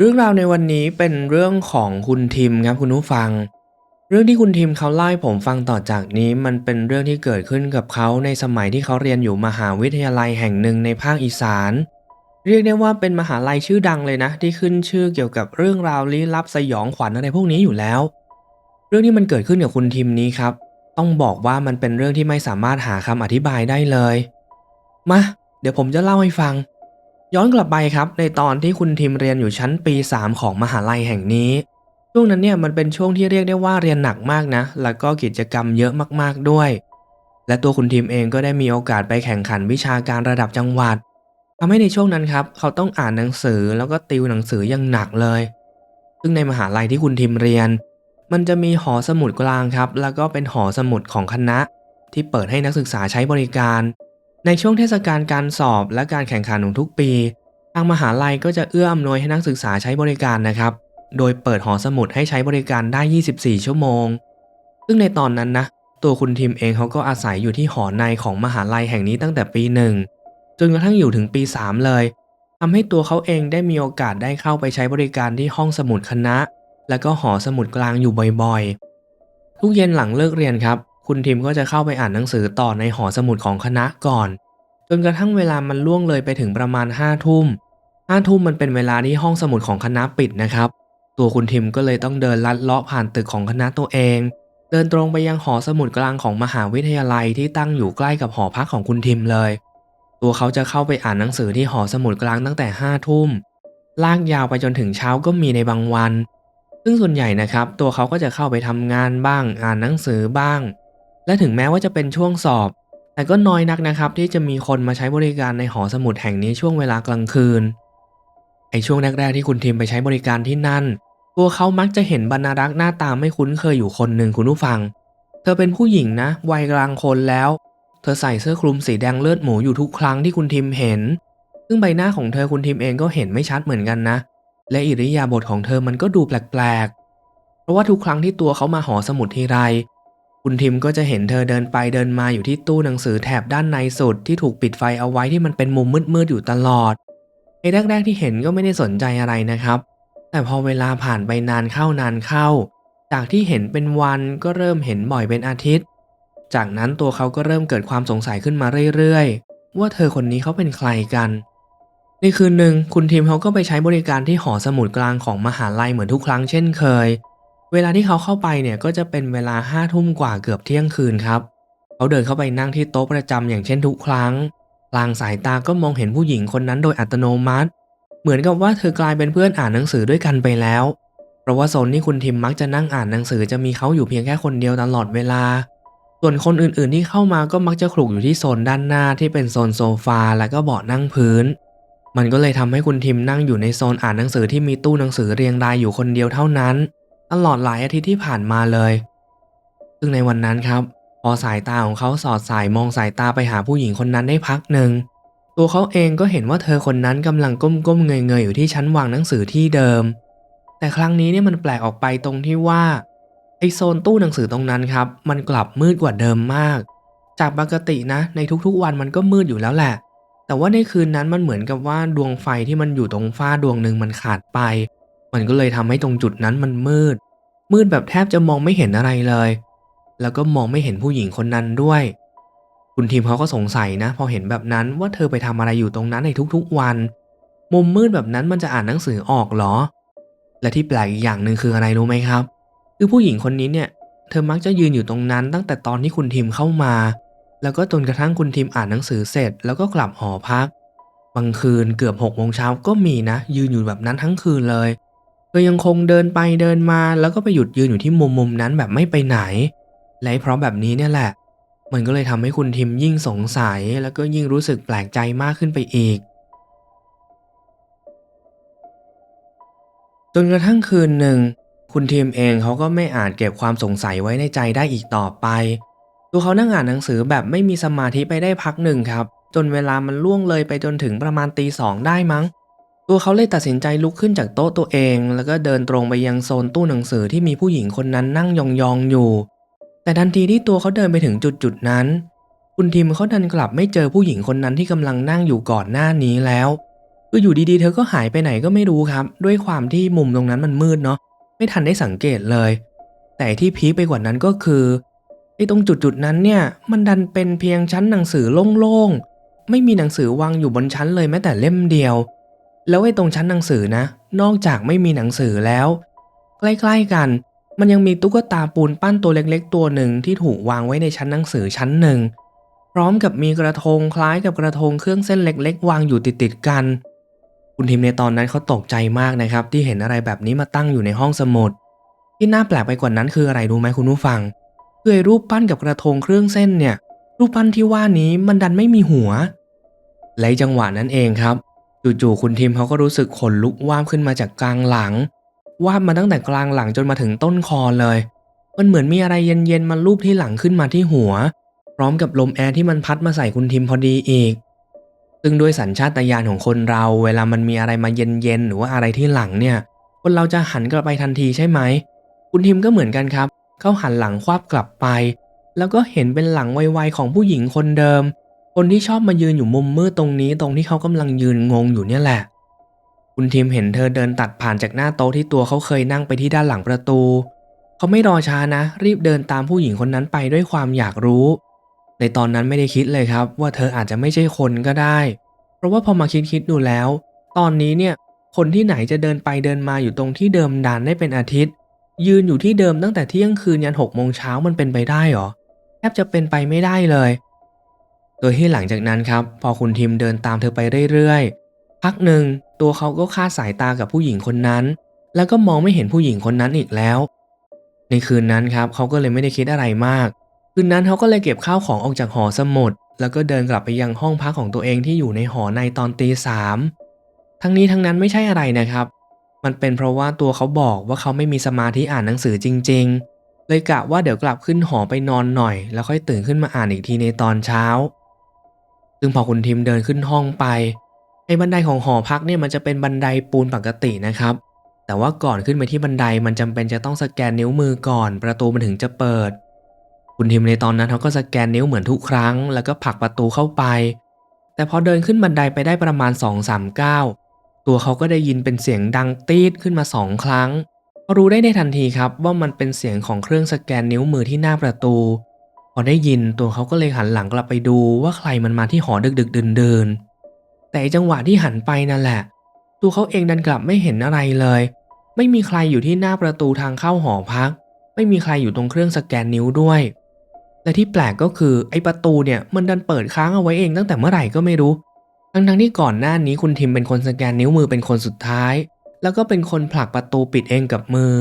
เรื่องราวในวันนี้เป็นเรื่องของคุณทิมครับคุณผู้ฟัง เรื่องที่คุณทิมเขาเล่าให้ผมฟังต่อจากนี้มันเป็นเรื่องที่เกิดขึ้นกับเขาในสมัยที่เขาเรียนอยู่มหาวิทยาลัยแห่งหนึ่งในภาคอีสาน เรียกได้ว่าเป็นมหาลัยชื่อดังเลยนะ ที่ขึ้นชื่อเกี่ยวกับเรื่องราวลี้ลับสยองขวัญอะไรพวกนี้อยู่แล้ว เรื่องที่มันเกิดขึ้นกับคุณทิมนี้ครับ ต้องบอกว่ามันเป็นเรื่องที่ไม่สามารถหาคำอธิบายได้เลย มา เดี๋ยวผมจะเล่าให้ฟัง ย้อนกลับไปครับในตอนที่คุณทิมเรียนอยู่ชั้นปี 3 ของมหาลัยแห่งนี้ ช่วงนั้นเนี่ยมันเป็นช่วงที่เรียกได้ว่าเรียนหนักมากนะ แล้วก็กิจกรรมเยอะมากๆด้วย และตัวคุณทิมเองก็ได้มีโอกาสไปแข่งขันวิชาการระดับจังหวัดทำให้ในช่วงนั้นครับ เขาต้องอ่านหนังสือแล้วก็ติวหนังสืออย่างหนักเลย ซึ่งในมหาลัยที่คุณทิมเรียน มันจะมีหอสมุดกลางครับ แล้วก็เป็นหอสมุดของคณะ ที่เปิดให้นักศึกษาใช้บริการ ในช่วงเทศกาลการสอบและการแข่งขันของทุกปี ทางมหาลัยก็จะเอื้ออำนวยให้นักศึกษาใช้บริการนะครับ โดยเปิดหอสมุดให้ใช้บริการได้ 24 ชั่วโมง ซึ่งในตอนนั้นนะ ตัวคุณทิมเองเขาก็อาศัยอยู่ที่หอในของมหาลัยแห่งนี้ตั้งแต่ปีหนึ่งจนกระทั่งอยู่ถึงปี 3 เลยทำให้ตัวเขาเองได้มีโอกาสได้เข้าไปใช้บริการที่ห้องสมุดคณะ และก็หอสมุดกลางอยู่บ่อยๆ ทุกเย็นหลังเลิกเรียนครับ คุณทิมก็จะเข้าไปอ่านหนังสือต่อในหอสมุดของคณะก่อน จนกระทั่งเวลามันล่วงเลยไปถึงประมาณ5้าทุ่มห้าทุ่มมันเป็นเวลาที่ห้องสมุดของคณะปิดนะครับ ตัวคุณทิมก็เลยต้องเดินลัดเลาะผ่านตึกของคณะตัวเอง เดินตรงไปยังหอสมุดกลางของมหาวิทยาลัยที่ตั้งอยู่ใกล้กับหอพักของคุณทิมเลย ตัวเขาจะเข้าไปอ่านหนังสือที่หอสมุดกลางตั้งแต่ห้าทุ่มลากยาวไปจนถึงเช้าก็มีในบางวัน ซึ่งส่วนใหญ่นะครับ ตัวเขาก็จะเข้าไปทำงานบ้าง อ่านหนังสือบ้าง และถึงแม้ว่าจะเป็นช่วงสอบ แต่ก็น้อยนักนะครับที่จะมีคนมาใช้บริการในหอสมุดแห่งนี้ช่วงเวลากลางคืน ไอช่วงแรกๆที่คุณทิมไปใช้บริการที่นั่น ตัวเขามักจะเห็นบรรณารักษ์หน้าตาไม่คุ้นเคยอยู่คนหนึ่งคุณผู้ฟัง เธอเป็นผู้หญิงนะวัยกลางคนแล้ว เธอใส่เสื้อคลุมสีแดงเลือดหมูอยู่ทุกครั้งที่คุณทิมเห็น ซึ่งใบหน้าของเธอคุณทิมเองก็เห็นไม่ชัดเหมือนกันนะ และอิริยาบถของเธอมันก็ดูแปลกๆ เพราะว่าทุกครั้งที่ตัวเขามาหอสมุดทีไร คุณทิมก็จะเห็นเธอเดินไปเดินมาอยู่ที่ตู้หนังสือแถบด้านในสุดที่ถูกปิดไฟเอาไว้ที่มันเป็นมุมมืดๆอยู่ตลอดในแรกๆที่เห็นก็ไม่ได้สนใจอะไรนะครับ แต่พอเวลาผ่านไปนานเข้านานเข้า จากที่เห็นเป็นวันก็เริ่มเห็นบ่อยเป็นอาทิตย์ จากนั้นตัวเขาก็เริ่มเกิดความสงสัยขึ้นมาเรื่อยๆ ว่าเธอคนนี้เขาเป็นใครกันในคืนหนึ่งคุณทีมเขาก็ไปใช้บริการที่หอสมุดกลางของมหาลัยเหมือนทุกครั้งเช่นเคย เวลาที่เขาเข้าไปเนี่ยก็จะเป็นเวลาห้าทุ่มกว่าเกือบเที่ยงคืนครับ เขาเดินเข้าไปนั่งที่โต๊ะประจำอย่างเช่นทุกครั้งลางสายตาก็มองเห็นผู้หญิงคนนั้นโดยอัตโนมัติ เหมือนกับว่าเธอกลายเป็นเพื่อนอ่านหนังสือด้วยกันไปแล้ว เพราะว่าโซนที่คุณทิมมักจะนั่งอ่านหนังสือจะมีเขาอยู่เพียงแค่คนเดียวตลอดเวลา ส่วนคนอื่นๆที่เข้ามาก็มักจะขลุกอยู่ที่โซนด้านหน้าที่เป็นโซนโซฟาและก็เบาะนั่งพื้น มันก็เลยทำให้คุณทิมนั่งอยู่ในโซนอ่านหนังสือที่มีตู้หนังสือเรียงรายอยู่คนเดียวเท่านั้น ตลอดหลายอาทิตย์ที่ผ่านมาเลย ซึ่งในวันนั้นครับ พอสายตาของเขาสอดสายมองสายตาไปหาผู้หญิงคนนั้นได้พักหนึ่ง ตัวเขาเองก็เห็นว่าเธอคนนั้นกำลังก้มๆเงยๆอยู่ที่ชั้นวางหนังสือที่เดิม แต่ครั้งนี้เนี่ยมันแปลกออกไปตรงที่ว่าไอโซนตู้หนังสือตรงนั้นครับ มันกลับมืดกว่าเดิมมาก จากปกตินะ ในทุกๆวันมันก็มืดอยู่แล้วแหละ แต่ว่าในคืนนั้นมันเหมือนกับว่าดวงไฟที่มันอยู่ตรงฝ้าดวงหนึ่งมันขาดไป มันก็เลยทำให้ตรงจุดนั้นมันมืด มืดแบบแทบจะมองไม่เห็นอะไรเลย แล้วก็มองไม่เห็นผู้หญิงคนนั้นด้วย คุณทีมเขาก็สงสัยนะ พอเห็นแบบนั้นว่าเธอไปทำอะไรอยู่ตรงนั้นในทุกๆวัน มุมมืดแบบนั้นมันจะอ่านหนังสือออกเหรอ และที่แปลกอีกอย่างหนึ่งคืออะไรรู้ไหมครับ คือผู้หญิงคนนี้เนี่ย เธอมักจะยืนอยู่ตรงนั้น ตั้งแต่ตอนที่คุณทีมเข้ามา แล้วก็จนกระทั่งคุณทีมอ่านหนังสือเสร็จ แล้วก็กลับหอพัก บางคืนเกือบหกโมงเช้าก็มีนะ ยืนอยู่แบบนั้นทั้งคืนเลย เธอยังคงเดินไปเดินมาแล้วก็ไปหยุดยืนอยู่ที่มุมมุมนั้นแบบไม่ไปไหน และเพราะแบบนี้เนี่ยแหละ มันก็เลยทำให้คุณทิมยิ่งสงสัยแล้วก็ยิ่งรู้สึกแปลกใจมากขึ้นไปอีก จนกระทั่งคืนหนึ่ง คุณทีมเองเขาก็ไม่อาจเก็บความสงสัยไว้ในใจได้อีกต่อไป ตัวเขานั่งอ่านหนังสือแบบไม่มีสมาธิไปได้พักหนึ่งครับ จนเวลามันล่วงเลยไปจนถึงประมาณตีสองได้มั้ง ตัวเขาเลยตัดสินใจลุกขึ้นจากโต๊ะตัวเอง แล้วก็เดินตรงไปยังโซนตู้หนังสือที่มีผู้หญิงคนนั้นนั่งยองๆอยู่ แต่ทันทีที่ตัวเขาเดินไปถึงจุดจุดๆนั้น คุณทีมเขาดันกลับไม่เจอผู้หญิงคนนั้นที่กำลังนั่งอยู่ก่อนหน้านี้แล้วคืออยู่ดีๆ เธอก็หายไปไหนก็ไม่รู้ครับ ด้วยความที่มุมตรงนั้นมันมืดเนาะไม่ทันได้สังเกตเลย แต่ที่พีคไปกว่านั้นก็คือไอ้ตรงจุดๆนั้นเนี่ยมันดันเป็นเพียงชั้นหนังสือโล่งๆไม่มีหนังสือวางอยู่บนชั้นเลยแม้แต่เล่มเดียว แล้วไอ้ตรงชั้นหนังสือนะ นอกจากไม่มีหนังสือแล้ว ใกล้ๆกัน มันยังมีตุ๊กตาปูนปั้นตัวเล็กๆ ตัวหนึ่งที่ถูกวางไว้ในชั้นหนังสือชั้นหนึ่ง พร้อมกับมีกระทงคล้ายกับกระทงเครื่องเส้นเล็ก ๆ วางอยู่ติดๆกัน คุณทิมในตอนนั้นเขาตกใจมากนะครับ ที่เห็นอะไรแบบนี้มาตั้งอยู่ในห้องสมุด ที่น่าแปลกไปกว่านั้นคืออะไรรู้ไหมคุณผู้ฟังคือรูปปั้นกับกระทงเครื่องเส้นเนี่ย รูปปั้นที่ว่านี้มันดันไม่มีหัวและจังหวะนั้นเองครับ จู่ๆคุณทิมเขาก็รู้สึกขนลุกว่ามขึ้นมาจากกลางหลัง วาบมาตั้งแต่กลางหลังจนมาถึงต้นคอเลย มันเหมือนมีอะไรเย็นๆมาลูบที่หลังขึ้นมาที่หัว พร้อมกับลมแอร์ที่มันพัดมาใส่คุณทิมพอดีอีก ซึ่งด้วยสัญชาตญาณของคนเรา เวลามันมีอะไรมาเย็นๆหรือว่าอะไรที่หลังเนี่ย คนเราจะหันกลับไปทันทีใช่ไหม คุณทิมก็เหมือนกันครับ เขาหันหลังควับกลับไป แล้วก็เห็นเป็นหลังไวๆของผู้หญิงคนเดิม คนที่ชอบมายืนอยู่มุมมืดตรงนี้ตรงที่เขากำลังยืนงงอยู่เนี่ยแหละ คุณทิมเห็นเธอเดินตัดผ่านจากหน้าโต๊ะที่ตัวเขาเคยนั่งไปที่ด้านหลังประตู เขาไม่รอช้านะ รีบเดินตามผู้หญิงคนนั้นไปด้วยความอยากรู้ ในตอนนั้นไม่ได้คิดเลยครับ ว่าเธออาจจะไม่ใช่คนก็ได้ เพราะว่าพอมาคิดคิดดูแล้ว ตอนนี้เนี่ยคนที่ไหนจะเดินไปเดินมาอยู่ตรงที่เดิมดานได้เป็นอาทิตย์ ยืนอยู่ที่เดิมตั้งแต่เที่ยงคืนยันหกโมงเช้ามันเป็นไปได้หรอแทบจะเป็นไปไม่ได้เลย โดยที่หลังจากนั้นครับ พอคุณทิมเดินตามเธอไปเรื่อยๆ พักหนึ่งตัวเขาก็คาดสายตากับผู้หญิงคนนั้น แล้วก็มองไม่เห็นผู้หญิงคนนั้นอีกแล้ว ในคืนนั้นครับเขาก็เลยไม่ได้คิดอะไรมาก คืนนั้นเขาก็เลยเก็บข้าวของออกจากหอสมุด แล้วก็เดินกลับไปยังห้องพักของตัวเองที่อยู่ในหอในตอนตีสามทั้งนี้ทั้งนั้นไม่ใช่อะไรนะครับ มันเป็นเพราะว่าตัวเขาบอกว่าเขาไม่มีสมาธิอ่านหนังสือจริง ๆ เลยกะว่าเดี๋ยวกลับขึ้นหอไปนอนหน่อย แล้วค่อยตื่นขึ้นมาอ่านอีกทีในตอนเช้า ซึ่งพอคุณทิมเดินขึ้นห้องไปไอ้บันไดของหอพักเนี่ยมันจะเป็นบันไดปูนปกตินะครับ แต่ว่าก่อนขึ้นไปที่บันไดมันจำเป็นจะต้องสแกนนิ้วมือก่อน ประตูมันถึงจะเปิด คุณทิมในตอนนั้นเขาก็สแกนนิ้วเหมือนทุกครั้ง แล้วก็ผลักประตูเข้าไป แต่พอเดินขึ้นบันไดไปได้ประมาณ2-3ก้าวตัวเขาก็ได้ยินเป็นเสียงดังตีดขึ้นมาสองครั้งเขารู้ได้ในทันทีครับว่ามันเป็นเสียงของเครื่องสแกนนิ้วมือที่หน้าประตู อได้ยินตัวเขาก็เลยหันหลังกลับไปดูว่าใครมันมาที่หอดึกดึกเดินเดินแต่จังหวะที่หันไปนั่นแหละ ตัวเขาเองดันกลับไม่เห็นอะไรเลย ไม่มีใครอยู่ที่หน้าประตูทางเข้าหอพัก ไม่มีใครอยู่ตรงเครื่องสแกนนิ้วด้วย และที่แปลกก็คือไอ้ประตูเนี่ยมันดันเปิดค้างเอาไว้เองตั้งแต่เมื่อไหร่ก็ไม่รู้ ทั้งทั้งๆที่ก่อนหน้านี้คุณทิมเป็นคนสแกนนิ้วมือเป็นคนสุดท้าย แล้วก็เป็นคนผลักประตูปิดเองกับมือ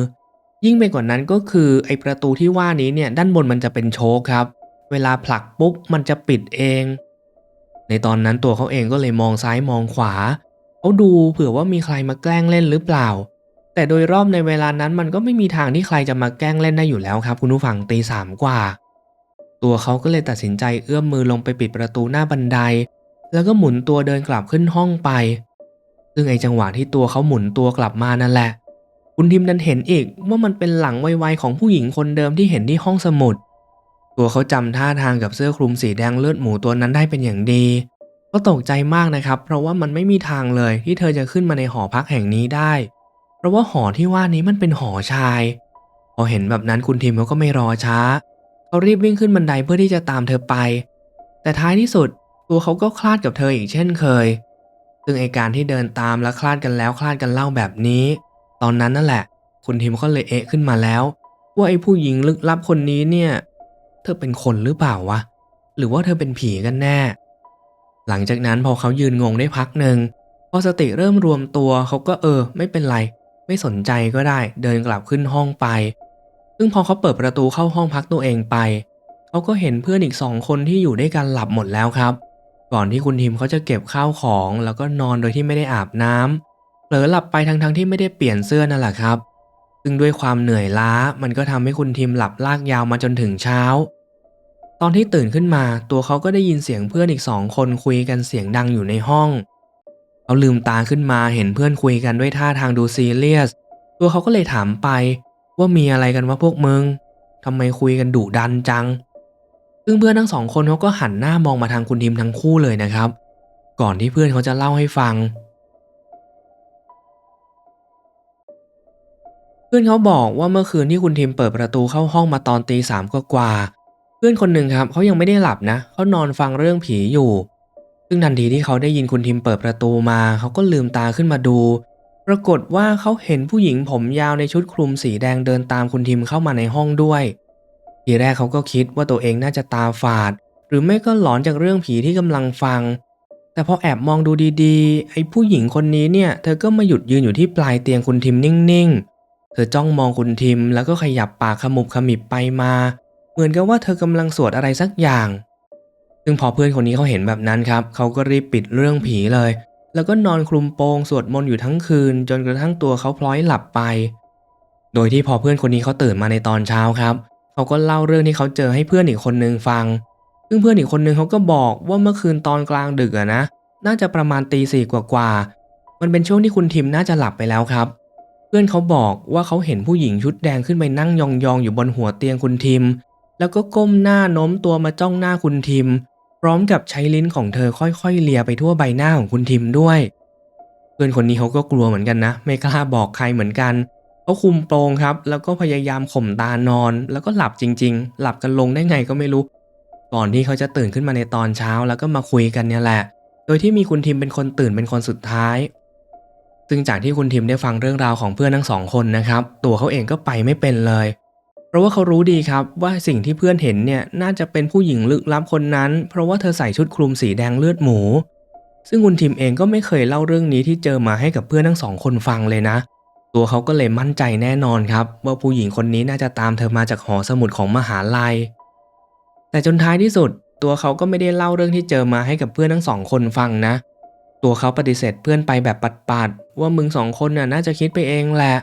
ยิ่งไปกว่านั้นก็คือไอประตูที่ว่านี้เนี่ยด้านบนมันจะเป็นโชคครับ เวลาผลักปุ๊บมันจะปิดเอง ในตอนนั้นตัวเขาเองก็เลยมองซ้ายมองขวาเขาดูเผื่อว่ามีใครมาแกล้งเล่นหรือเปล่า แต่โดยรอบในเวลานั้นมันก็ไม่มีทางที่ใครจะมาแกล้งเล่นได้อยู่แล้วครับ คุณผู้ฟังตีสามกว่า ตัวเขาก็เลยตัดสินใจเอื้อมมือลงไปปิดประตูหน้าบันได แล้วก็หมุนตัวเดินกลับขึ้นห้องไป ซึ่งไอจังหวะที่ตัวเขาหมุนตัวกลับมานั่นแหละ คุณทิมดันเห็นอีกว่ามันเป็นหลังไวๆของผู้หญิงคนเดิมที่เห็นที่ห้องสมุด ตัวเขาจำท่าทางกับเสื้อคลุมสีแดงเลือดหมูตัวนั้นได้เป็นอย่างดี ก็ตกใจมากนะครับ เพราะว่ามันไม่มีทางเลยที่เธอจะขึ้นมาในหอพักแห่งนี้ได้ เพราะว่าหอที่ว่านี้มันเป็นหอชาย พอเห็นแบบนั้นคุณทิมเขาก็ไม่รอช้าเขารีบวิ่งขึ้นบันไดเพื่อที่จะตามเธอไป แต่ท้ายที่สุดตัวเขาก็คลาดกับเธออีกเช่นเคย ซึ่งไอการที่เดินตามและคลาดกันแล้วคลาดกันเล่าแบบนี้ ตอนนั้นนั่นแหละ คุณทิมก็เลยเอะขึ้นมาแล้ว ว่าไอ้ผู้หญิงลึกลับคนนี้เนี่ย เธอเป็นคนหรือเปล่าวะ หรือว่าเธอเป็นผีกันแน่ หลังจากนั้นพอเขายืนงงได้พักหนึ่งพอสติเริ่มรวมตัวเขาก็เออ ไม่เป็นไร ไม่สนใจก็ได้ เดินกลับขึ้นห้องไป ซึ่งพอเขาเปิดประตูเข้าห้องพักตัวเองไปเขาก็เห็นเพื่อนอีกสองคนที่อยู่ด้วยกันหลับหมดแล้วครับ ก่อนที่คุณทิมเขาจะเก็บข้าวของ แล้วก็นอนโดยที่ไม่ได้อาบน้ำ เผลอหลับไปทั้งๆทที่ไม่ได้เปลี่ยนเสื้อนั่นแหละครับ ซึ่งด้วยความเหนื่อยล้ามันก็ทำให้คุณทิมหลับลากยาวมาจนถึงเช้า ตอนที่ตื่นขึ้นมาตัวเขาก็ได้ยินเสียงเพื่อนอีกสองคนคุยกันเสียงดังอยู่ในห้องเขาลืมตาขึ้นมาเห็นเพื่อนคุยกันด้วยท่าทางดูซีเรียส ตัวเขาก็เลยถามไปว่ามีอะไรกันวะพวกมึงทำไมคุยกันดุดันจัง ซึ่งเพื่อนทั้งสองคนเขาก็หันหน้ามองมาทางคุณทิมทั้งคู่เลยนะครับ ก่อนที่เพื่อนเขาจะเล่าให้ฟัง เพื่อนเขาบอกว่าเมื่อคืนที่คุณทิมเปิดประตูเข้าห้องมาตอนตีสามกว่าเพื่อนคนหนึ่งครับเขายังไม่ได้หลับนะเขานอนฟังเรื่องผีอยู่ ซึ่งทันทีที่เขาได้ยินคุณทิมเปิดประตูมาเขาก็ลืมตาขึ้นมาดู ปรากฏว่าเขาเห็นผู้หญิงผมยาวในชุดคลุมสีแดงเดินตามคุณทิมเข้ามาในห้องด้วยทีแรกเขาก็คิดว่าตัวเองน่าจะตาฝาด หรือไม่ก็หลอนจากเรื่องผีที่กำลังฟัง แต่พอแอบมองดูดีๆ ไอ้ผู้หญิงคนนี้เนี่ย เธอก็มาหยุดยืนอยู่ที่ปลายเตียงคุณทิมนิ่งๆ ธอจ้องมองคุณทิมแล้วก็ขยับปากขมุบขมิบไปมา เหมือนกับว่าเธอกำลังสวดอะไรสักอย่าง ซึ่งพอเพื่อนคนนี้เขาเห็นแบบนั้นครับ เขาก็รีบปิดเรื่องผีเลย แล้วก็นอนคลุมโปงสวดมนต์อยู่ทั้งคืน จนกระทั่งตัวเขาพลอยหลับไป โดยที่พอเพื่อนคนนี้เขาตื่นมาในตอนเช้าครับ เขาก็เล่าเรื่องที่เขาเจอให้เพื่อนอีกคนนึงฟัง ซึ่งเพื่อนอีกคนนึงเขาก็บอกว่าเมื่อคืนตอนกลางดึกอะนะ น่าจะประมาณตีสี่กว่าๆมันเป็นช่วงที่คุณทิมน่าจะหลับไปแล้วครับ เพื่อนเขาบอกว่าเขาเห็นผู้หญิงชุดแดงขึ้นไปนั่งยองๆอยู่บนหัวเตียงคุณทิม แล้วก็ก้มหน้าโน้มตัวมาจ้องหน้าคุณทิม พร้อมกับใช้ลิ้นของเธอค่อยๆเลียไปทั่วใบหน้าของคุณทิมด้วย เพื่อนคนนี้เขาก็กลัวเหมือนกันนะ ไม่กล้าบอกใครเหมือนกันเขาคุมโปงครับ แล้วก็พยายามข่มตานอน แล้วก็หลับจริง ๆ หลับกันลงได้ไงก็ไม่รู้ ก่อนที่เขาจะตื่นขึ้นมาในตอนเช้าแล้วก็มาคุยกันเนี่ยแหละ โดยที่มีคุณทิมเป็นคนตื่นเป็นคนสุดท้าย ซึ่งจากที่คุณทิมได้ฟังเรื่องราวของเพื่อนทั้งสองคนนะครับ ตัวเขาเองก็ไปไม่เป็นเลย เพราะว่าเขารู้ดีครับว่าสิ่งที่เพื่อนเห็นเนี่ยน่าจะเป็นผู้หญิงลึกลับคนนั้น เพราะว่าเธอใส่ชุดคลุมสีแดงเลือดหมู ซึ่งคุณทิมเองก็ไม่เคยเล่าเรื่องนี้ที่เจอมาให้กับเพื่อนทั้งสองคนฟังเลยนะ ตัวเขาก็เลยมั่นใจแน่นอนครับ ว่าผู้หญิงคนนี้น่าจะตามเธอมาจากหอสมุดของมหาลัย แต่จนท้ายที่สุด ตัวเขาก็ไม่ได้เล่าเรื่องที่เจอมาให้กับเพื่อนทั้งสองคนฟังนะ ตัวเขาปฏิเสธเพื่อนไปแบบปัดๆว่ามึงสองคนน่ะน่าจะคิดไปเองแหละ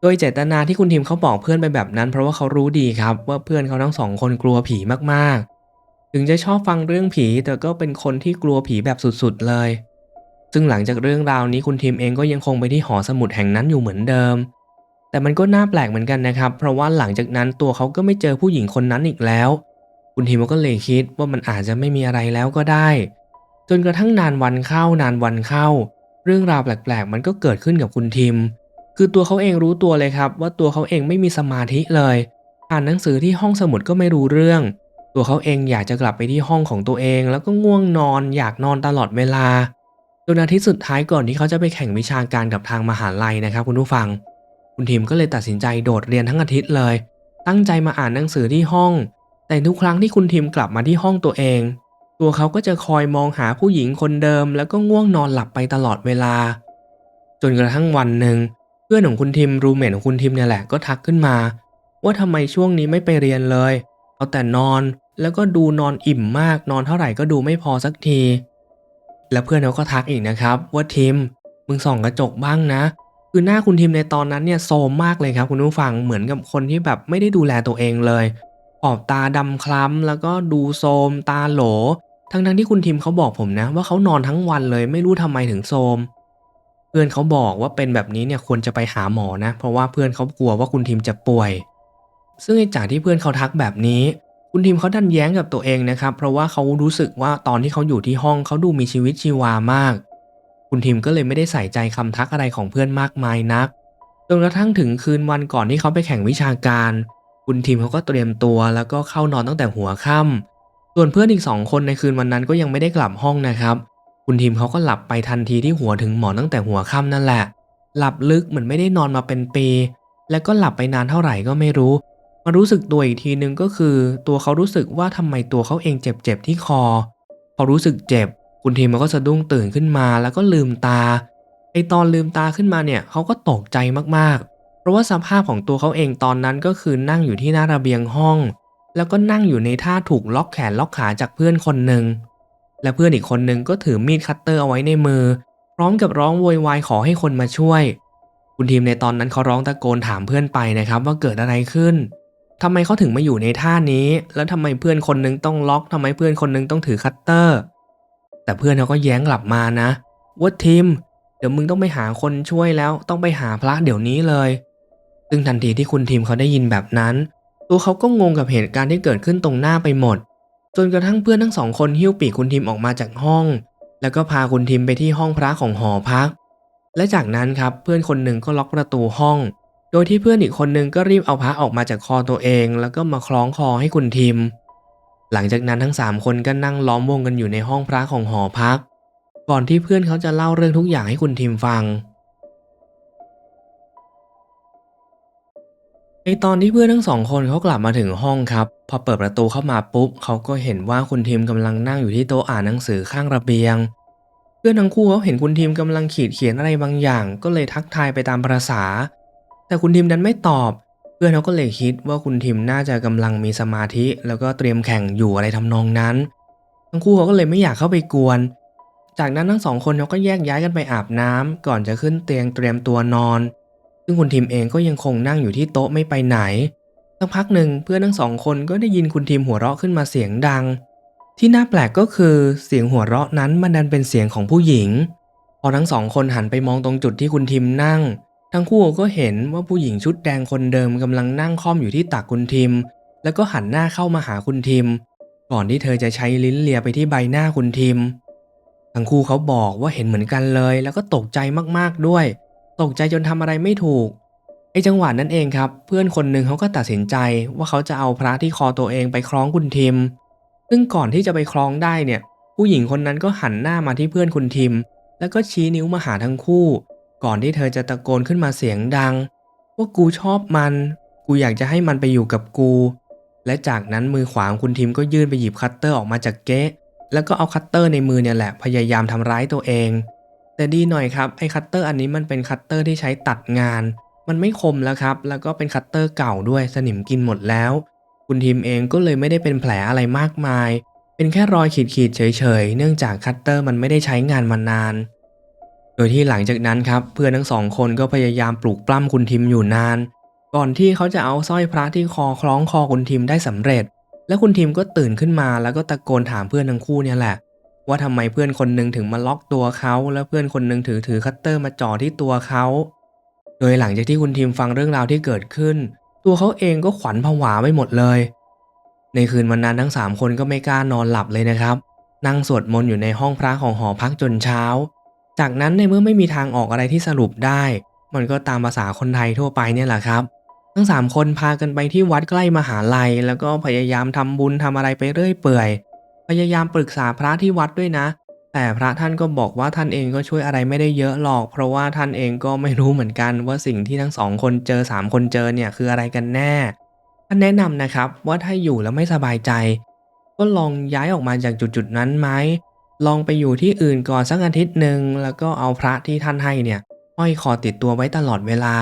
โดยเจตนาที่คุณทิมเขาบอกเพื่อนไปแบบนั้น เพราะว่าเขารู้ดีครับ ว่าเพื่อนเขาทั้งสองคนกลัวผีมากๆ ถึงจะชอบฟังเรื่องผีแต่ก็เป็นคนที่กลัวผีแบบสุดๆเลย ซึ่งหลังจากเรื่องราวนี้คุณทิมเองก็ยังคงไปที่หอสมุดแห่งนั้นอยู่เหมือนเดิม แต่มันก็น่าแปลกเหมือนกันนะครับ เพราะว่าหลังจากนั้นตัวเขาก็ไม่เจอผู้หญิงคนนั้นอีกแล้ว คุณทิมก็เลยคิดว่ามันอาจจะไม่มีอะไรแล้วก็ได้ จนกระทั่งนานวันเข้านานวันเข้า เรื่องราวแปลกๆ มันก็เกิดขึ้นกับคุณทิม คือตัวเขาเองรู้ตัวเลยครับ ว่าตัวเขาเองไม่มีสมาธิเลย อ่านหนังสือที่ห้องสมุดก็ไม่รู้เรื่อง ตัวเขาเองอยากจะกลับไปที่ห้องของตัวเอง แล้วก็ง่วงนอน อยากนอนตลอดเวลาจนอาทิตย์สุดท้ายก่อนที่เขาจะไปแข่งวิชาการกับทางมหาลัยนะครับ คุณผู้ฟัง คุณทิมก็เลยตัดสินใจโดดเรียนทั้งอาทิตย์เลย ตั้งใจมาอ่านหนังสือที่ห้อง แต่ทุกครั้งที่คุณทิมกลับมาที่ห้องตัวเอง ตัวเขาก็จะคอยมองหาผู้หญิงคนเดิม แล้วก็ง่วงนอนหลับไปตลอดเวลา จนกระทั่งวันหนึ่ง เพื่อนของคุณทิมรูเมทของคุณทิมเนี่ยแหละก็ทักขึ้นมา ว่าทำไมช่วงนี้ไม่ไปเรียนเลย เอาแต่นอนแล้วก็ดูนอนอิ่มมากนอนเท่าไหร่ก็ดูไม่พอสักที แล้วเพื่อนเขาก็ทักอีกนะครับ ว่าทิมมึงส่องกระจกบ้างนะ คือหน้าคุณทิมในตอนนั้นเนี่ยโซมมากเลยครับคุณผู้ฟังเหมือนกับคนที่แบบไม่ได้ดูแลตัวเองเลยขอบตาดำคล้ำแล้วก็ดูโซมตาโหล ทั้งทั้งๆที่คุณทิมเขาบอกผมนะ ว่าเขานอนทั้งวันเลยไม่รู้ทำไมถึงโซมเพื่อนเขาบอกว่าเป็นแบบนี้เนี่ยควรจะไปหาหมอนะ เพราะว่าเพื่อนเขากลัวว่าคุณทิมจะป่วย ซึ่งไอ้จากที่เพื่อนเขาทักแบบนี้ คุณทิมเขาดันแย้งกับตัวเองนะครับ เพราะว่าเขารู้สึกว่าตอนที่เขาอยู่ที่ห้องเขาดูมีชีวิตชีวามาก คุณทิมก็เลยไม่ได้ใส่ใจคำทักอะไรของเพื่อนมากมายนักจนกระทั่งถึงคืนวันก่อนที่เขาไปแข่งวิชาการ คุณทิมเขาก็เตรียมตัวแล้วก็เข้านอนตั้งแต่หัวค่ำ ส่วนเพื่อนอีกสองคนในคืนวันนั้นก็ยังไม่ได้กลับห้องนะครับ คุณทิมเขาก็หลับไปทันทีที่หัวถึงหมอนตั้งแต่หัวค่ำนั่นแหละ หลับลึกเหมือนไม่ได้นอนมาเป็นปี แล้วก็หลับไปนานเท่าไหร่ก็ไม่รู้ มารู้สึกตัวอีกทีนึงก็คือ ตัวเขารู้สึกว่าทำไมตัวเขาเองเจ็บๆที่คอ พอรู้สึกเจ็บ คุณทีมมันก็สะดุ้งตื่นขึ้นมาแล้วก็ลืมตาไอตอนลืมตาขึ้นมาเนี่ยเขาก็ตกใจมากๆ เพราะว่าสภาพของตัวเขาเองตอนนั้นก็คือนั่งอยู่ที่หน้าระเบียงห้อง แล้วก็นั่งอยู่ในท่าถูกล็อกแขนล็อกขาจากเพื่อนคนหนึ่ง และเพื่อนอีกคนหนึ่งก็ถือมีดคัตเตอร์เอาไว้ในมือ พร้อมกับร้องโวยวายขอให้คนมาช่วย คุณทีมในตอนนั้นเขาร้องตะโกนถามเพื่อนไปนะครับว่าเกิดอะไรขึ้นทำไมเขาถึงมาอยู่ในท่านี้ แล้วทำไมเพื่อนคนหนึงต้องล็อกทำไมเพื่อนคนหนึงต้องถือคัตเตอร์ แต่เพื่อนเขาก็แย้งกลับมานะว่าทีมเดี๋ยวมึงต้องไปหาคนช่วยแล้วต้องไปหาพระเดี๋ยวนี้เลย ซึ่งทันทีที่คุณทีมเขาได้ยินแบบนั้น ตัวเขาก็งงกับเหตุการณ์ที่เกิดขึ้นตรงหน้าไปหมด จนกระทั่งเพื่อนทั้งสองคนหิ้วปีกคุณทีมออกมาจากห้อง แล้วก็พาคุณทีมไปที่ห้องพระของหอพัก และจากนั้นครับเพื่อนคนหนึ่งก็ล็อกประตูห้อง โดยที่เพื่อนอีกคนนึงก็รีบเอาพระออกมาจากคอตัวเอง แล้วก็มาคล้องคอให้คุณทิม หลังจากนั้นทั้งสามคนก็นั่งล้อมวงกันอยู่ในห้องพระของหอพัก ก่อนที่เพื่อนเขาจะเล่าเรื่องทุกอย่างให้คุณทิมฟัง ในตอนที่เพื่อนทั้งสองคนเขากลับมาถึงห้องครับ พอเปิดประตูเข้ามาปุ๊บเขาก็เห็นว่าคุณทิมกำลังนั่งอยู่ที่โต๊ะอ่านหนังสือข้างระเบียง เพื่อนทั้งคู่เขาเห็นคุณทิมกำลังขีดเขียนอะไรบางอย่าง ก็เลยทักทายไปตามประษา แต่คุณทิมดันไม่ตอบ เพื่อนเขาก็เลยคิดว่าคุณทิมน่าจะกำลังมีสมาธิ แล้วก็เตรียมแข่งอยู่อะไรทำนองนั้น ทั้งคู่เขาก็เลยไม่อยากเข้าไปกวน จากนั้นทั้งสองคนเขาก็แยกย้ายกันไปอาบน้ำก่อนจะขึ้นเตียงเตรียมตัวนอน ซึ่งคุณทิมเองก็ยังคงนั่งอยู่ที่โต๊ะไม่ไปไหนสักพักหนึ่งเพื่อนทั้งสองคนก็ได้ยินคุณทิมหัวเราะขึ้นมาเสียงดัง ที่น่าแปลกก็คือเสียงหัวเราะนั้นมันดันเป็นเสียงของผู้หญิง พอทั้งสองคนหันไปมองตรงจุดที่คุณทิมนั่ง ทั้งคู่ก็เห็นว่าผู้หญิงชุดแดงคนเดิมกำลังนั่งค่อมอยู่ที่ตักคุณทิม แล้วก็หันหน้าเข้ามาหาคุณทิม ก่อนที่เธอจะใช้ลิ้นเลียไปที่ใบหน้าคุณทิม ทั้งคู่เขาบอกว่าเห็นเหมือนกันเลย แล้วก็ตกใจมากๆด้วย ตกใจจนทำอะไรไม่ถูกไอ้จังหวะนั้นเองครับ เพื่อนคนหนึ่งเขาก็ตัดสินใจว่าเขาจะเอาพระที่คอตัวเองไปคล้องคุณทิม ซึ่งก่อนที่จะไปคล้องได้เนี่ย ผู้หญิงคนนั้นก็หันหน้ามาที่เพื่อนคุณทิม แล้วก็ชี้นิ้วมาหาทั้งคู่ ก่อนที่เธอจะตะโกนขึ้นมาเสียงดัง ว่ากูชอบมัน กูอยากจะให้มันไปอยู่กับกู และจากนั้นมือขวาของคุณทิมก็ยื่นไปหยิบคัตเตอร์ออกมาจากเก๊ะแล้วก็เอาคัตเตอร์ในมือเนี่ยแหละพยายามทำร้ายตัวเอง แต่ดีหน่อยครับไอ้คัตเตอร์อันนี้มันเป็นคัตเตอร์ที่ใช้ตัดงาน มันไม่คมแล้วครับ แล้วก็เป็นคัตเตอร์เก่าด้วยสนิมกินหมดแล้ว คุณทิมเองก็เลยไม่ได้เป็นแผลอะไรมากมาย เป็นแค่รอยขีดๆเฉยๆ เนื่องจากคัตเตอร์มันไม่ได้ใช้งานมานาน โดยที่หลังจากนั้นครับเพื่อนทั้งสองคนก็พยายามปลุกปล้ำคุณทิมอยู่นาน ก่อนที่เขาจะเอาสร้อยพระที่คอคล้องคอคุณทิมได้สำเร็จ และคุณทิมก็ตื่นขึ้นมาแล้วก็ตะโกนถามเพื่อนทั้งคู่เนี่ยแหละ ว่าทำไมเพื่อนคนหนึ่งถึงมาล็อกตัวเขาแล้วเพื่อนคนหนึ่งถือถือคัตเตอร์มาจ่อที่ตัวเขา โดยหลังจากที่คุณทิมฟังเรื่องราวที่เกิดขึ้น ตัวเขาเองก็ขวัญผวาไปหมดเลย ในคืนวันนั้นทั้งสามคนก็ไม่กล้านอนหลับเลยนะครับ นั่งสวดมนต์อยู่ในห้องพระของหอพักจนเช้า จากนั้นในเมื่อไม่มีทางออกอะไรที่สรุปได้ มันก็ตามภาษาคนไทยทั่วไปเนี่ยแหละครับทั้งสามคนพากันไปที่วัดใกล้มหาลัย แล้วก็พยายามทำบุญทำอะไรไปเรื่อยเปื่อย พยายามปรึกษาพระที่วัดด้วยนะ แต่พระท่านก็บอกว่าท่านเองก็ช่วยอะไรไม่ได้เยอะหรอก เพราะว่าท่านเองก็ไม่รู้เหมือนกันว่าสิ่งที่ทั้งสองคนเจอสามคนเจอเนี่ยคืออะไรกันแน่ท่านแนะนำนะครับว่าถ้าอยู่แล้วไม่สบายใจ ก็ลองย้ายออกมาจากจุดๆนั้นไหมลองไปอยู่ที่อื่นก่อนสักอาทิตย์หนึ่งแล้วก็เอาพระที่ท่านให้เนี่ยห้อยคอติดตัวไว้ตลอดเวลา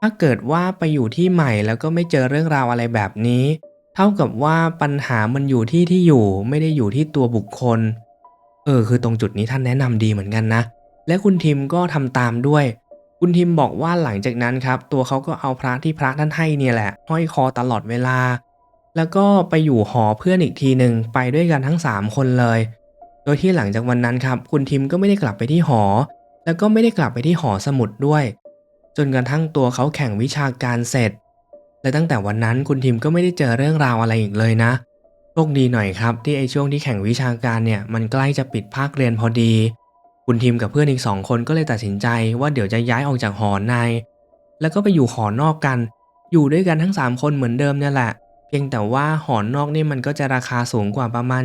ถ้าเกิดว่าไปอยู่ที่ใหม่แล้วก็ไม่เจอเรื่องราวอะไรแบบนี้ เท่ากับว่าปัญหามันอยู่ที่ที่อยู่ไม่ได้อยู่ที่ตัวบุคคล เออ คือตรงจุดนี้ท่านแนะนำดีเหมือนกันนะ และคุณทิมก็ทำตามด้วย คุณทิมบอกว่าหลังจากนั้นครับ ตัวเขาก็เอาพระที่พระท่านให้เนี่ยแหละห้อยคอตลอดเวลา แล้วก็ไปอยู่หอเพื่อนอีกทีหนึ่งไปด้วยกันทั้ง 3 คนเลย โดยที่หลังจากวันนั้นครับ คุณทิมก็ไม่ได้กลับไปที่หอ แล้วก็ไม่ได้กลับไปที่หอสมุดด้วย จนกระทั่งตัวเขาแข่งวิชาการเสร็จ และตั้งแต่วันนั้นคุณทิมก็ไม่ได้เจอเรื่องราวอะไรอีกเลยนะโชคดีหน่อยครับ ที่ไอช่วงที่แข่งวิชาการเนี่ยมันใกล้จะปิดภาคเรียนพอดี คุณทิมกับเพื่อนอีกสองคนก็เลยตัดสินใจว่าเดี๋ยวจะย้ายออกจากหอใน แล้วก็ไปอยู่หอนอกกัน อยู่ด้วยกันทั้ง 3 คนเหมือนเดิมเนี่ยแหละ เพียงแต่ว่าหอนอกนี่มันก็จะราคาสูงกว่าประมาณ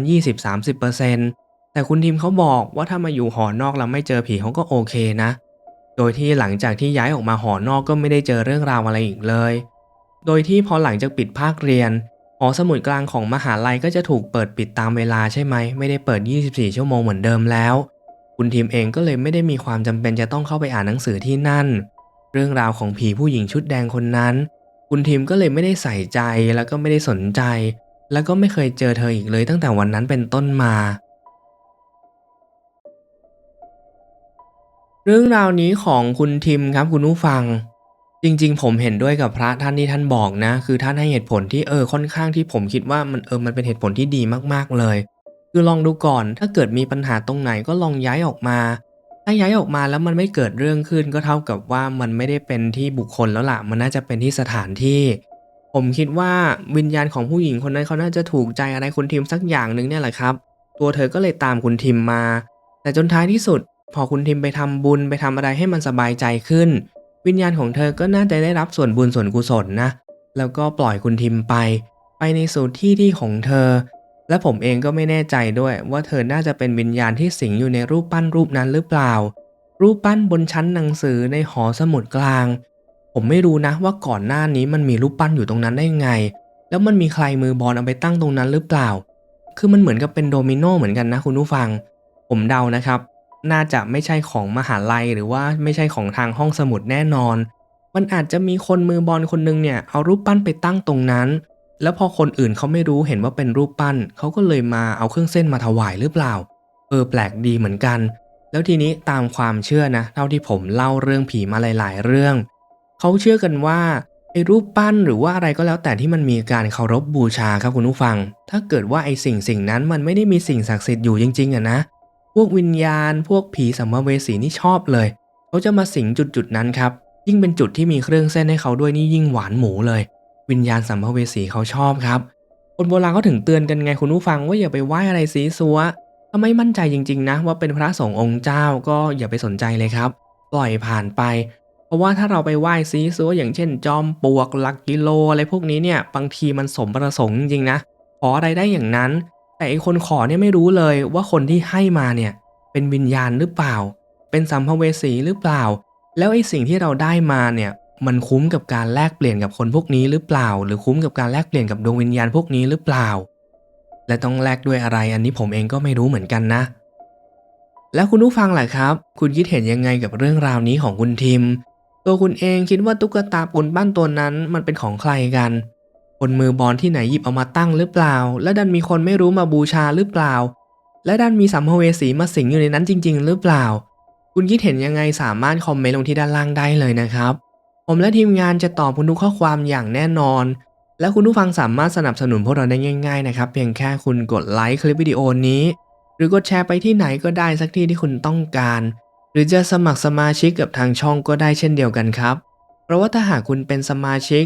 20-30%แต่คุณทิมเขาบอกว่าถ้ามาอยู่หอนอกแล้วไม่เจอผีเขาก็โอเคนะ โดยที่หลังจากที่ย้ายออกมาหอนอกก็ไม่ได้เจอเรื่องราวอะไรอีกเลย โดยที่พอหลังจากปิดภาคเรียนหอสมุดกลางของมหาลัยก็จะถูกเปิดปิดตามเวลาใช่ไหม ไม่ได้เปิด 24 ชั่วโมงเหมือนเดิมแล้ว คุณทีมเองก็เลยไม่ได้มีความจำเป็นจะต้องเข้าไปอ่านหนังสือที่นั่น เรื่องราวของผีผู้หญิงชุดแดงคนนั้น คุณทีมก็เลยไม่ได้ใส่ใจแล้วก็ไม่ได้สนใจ แล้วก็ไม่เคยเจอเธออีกเลยตั้งแต่วันนั้นเป็นต้นมา เรื่องราวนี้ของคุณทิมครับคุณผู้ฟัง จริงๆ ผมเห็นด้วยกับพระท่านที่ท่านบอกนะ คือท่านให้เหตุผลที่เออค่อนข้างที่ผมคิดว่ามันเออมันเป็นเหตุผลที่ดีมากๆเลย คือลองดูก่อนถ้าเกิดมีปัญหาตรงไหนก็ลองย้ายออกมา ถ้าย้ายออกมาแล้วมันไม่เกิดเรื่องขึ้นก็เท่ากับว่ามันไม่ได้เป็นที่บุคคลแล้วล่ะมันน่าจะเป็นที่สถานที่ ผมคิดว่าวิญญาณของผู้หญิงคนนั้นเขาน่าจะถูกใจอะไรคุณทิมสักอย่างหนึ่งเนี่ยแหละครับ ตัวเธอก็เลยตามคุณทิมมา แต่จนท้ายที่สุด พอคุณทิมไปทำบุญไปทำอะไรให้มันสบายใจขึ้น วิญญาณของเธอก็น่าจะได้รับส่วนบุญส่วนกุศลนะ แล้วก็ปล่อยคุณทิมไป ไปในสู่ที่ที่ของเธอ และผมเองก็ไม่แน่ใจด้วยว่าเธอน่าจะเป็นวิญญาณที่สิงอยู่ในรูปปั้นรูปนั้นหรือเปล่า รูปปั้นบนชั้นหนังสือในหอสมุดกลาง ผมไม่รู้นะว่าก่อนหน้านี้มันมีรูปปั้นอยู่ตรงนั้นได้ไง แล้วมันมีใครมือบอลเอาไปตั้งตรงนั้นหรือเปล่า คือมันเหมือนกับเป็นโดมิโนเหมือนกันนะคุณผู้ฟัง ผมเดานะครับ น่าจะไม่ใช่ของมหาลัยหรือว่าไม่ใช่ของทางห้องสมุดแน่นอน มันอาจจะมีคนมือบอลคนหนึงเนี่ยเอารูปปั้นไปตั้งตรงนั้น แล้วพอคนอื่นเขาไม่รู้เห็นว่าเป็นรูปปั้นเขาก็เลยมาเอาเครื่องเส้นมาถวายหรือเปล่า เออแปลกดีเหมือนกัน แล้วทีนี้ตามความเชื่อนะเท่าที่ผมเล่าเรื่องผีมาหลาย ๆ เรื่องเขาเชื่อกันว่าไอ้รูปปั้นหรือว่าอะไรก็แล้วแต่ที่มันมีการเคารพบูชาครับคุณผู้ฟัง ถ้าเกิดว่าไอ้สิ่งสิ่งนั้นมันไม่ได้มีสิ่งศักดิ์สิทธิ์อยู่จริงๆอะนะ พวกวิญญาณ พวกผีสัมภเวสีนี่ชอบเลย เขาจะมาสิงจุดจุดนั้นครับ ยิ่งเป็นจุดที่มีเครื่องเส้นให้เขาด้วยนี่ยิ่งหวานหมูเลย วิญญาณสัมภเวสีเขาชอบครับ คนโบราณเขาถึงเตือนกันไงคุณผู้ฟังว่าอย่าไปไหว้อะไรซีซัวถ้าไม่มั่นใจจริงๆนะ ว่าเป็นพระสงฆ์องค์เจ้าก็อย่าไปสนใจเลยครับ ปล่อยผ่านไป เพราะว่าถ้าเราไปไหว้ซีซัวอย่างเช่น จอมปลวกหลักกิโลอะไรพวกนี้เนี่ยบางทีมันสมประสงค์จริงๆนะขออะไรได้อย่างนั้น แต่ไอคนขอเนี่ยไม่รู้เลยว่าคนที่ให้มาเนี่ยเป็นวิญญาณหรือเปล่า เป็นสัมภเวสีหรือเปล่า แล้วไอสิ่งที่เราได้มาเนี่ยมันคุ้มกับการแลกเปลี่ยนกับคนพวกนี้หรือเปล่า หรือคุ้มกับการแลกเปลี่ยนกับดวงวิญญาณพวกนี้หรือเปล่า และต้องแลกด้วยอะไรอันนี้ผมเองก็ไม่รู้เหมือนกันนะ แล้วคุณผู้ฟังล่ะครับ คุณคิดเห็นยังไงกับเรื่องราวนี้ของคุณทิม ตัวคุณเองคิดว่าตุ๊กตาปูนปั้นตัวนั้นมันเป็นของใครกัน คนมือบอลที่ไหนหยิบเอามาตั้งหรือเปล่า และดันมีคนไม่รู้มาบูชาหรือเปล่า และดันมีสัมภเวสีมาสิงอยู่ในนั้นจริง ๆ หรือเปล่า คุณคิดเห็นยังไงสามารถคอมเมนต์ลงที่ด้านล่างได้เลยนะครับ ผมและทีมงานจะตอบคุณทุกข้อความอย่างแน่นอน และคุณผู้ฟังสามารถสนับสนุนพวกเราได้ง่าย ๆ นะครับ เพียงแค่คุณกดไลค์คลิปวิดีโอนี้ หรือกดแชร์ไปที่ไหนก็ได้สักที่ที่คุณต้องการ หรือจะสมัครสมาชิกกับทางช่องก็ได้เช่นเดียวกันครับ เพราะว่าถ้าหากคุณเป็นสมาชิก